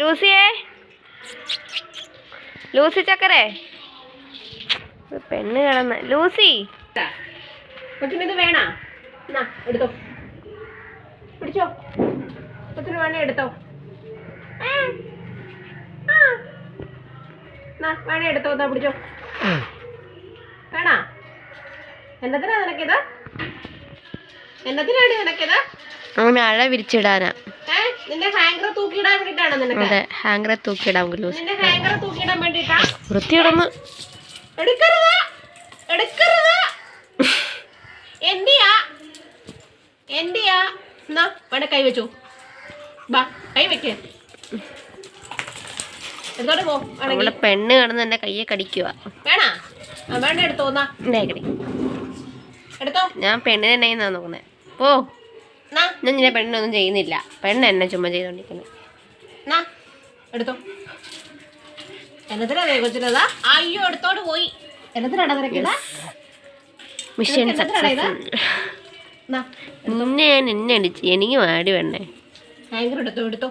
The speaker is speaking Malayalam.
ലൂസിയേ? ലൂസി ചക്കരേ? പെണ്ണ് കിടന്ന്. ലൂസി? കൊച്ചിന് വേണോ? എന്നാ എടുത്തോ. പിടിച്ചോ. കൊച്ചിന് വേണേ എടുത്തോ. വേണേ എടുത്തോ. എന്നാ പിടിച്ചോ. വേണോ? എന്നതിനാ നിനക്കിത്? എന്നതിനാണ് നിനക്കിത്? അങ്ങനെ അഴ വിരിച്ചിടാനാ. അതെ ഹാങ്കറെ തൂക്കിയിടാൻ വൃത്തിയിടന്ന്. കൈ വെച്ചു. കൈ വെക്കേ. പെണ്ണ് കാണുന്ന എന്റെ കയ്യെ കടിക്കുക ഞാൻ പെണ്ണിനെ നോക്കുന്നേ പോ. ഞാൻ നിന്നെ പെണ്ണൊന്നും ചെയ്യുന്നില്ല. പെണ്ണ് എന്നെ ചുമ്മാ ചെയ്തോണ്ടിരിക്കുന്നു. എടുത്തോ. എന്നതിനാ കൊച്ചിനതാ അയ്യോ എടുത്തോട്ട് പോയി. എന്നതിനാടാ നിനക്കിതാ മിഷൻ നിന്നെ ഞാൻ എന്നെ അടിച്ച് എനിക്ക് മാടി വേണ്ടേ? ഭയങ്കര എടുത്തോ എടുത്തോ.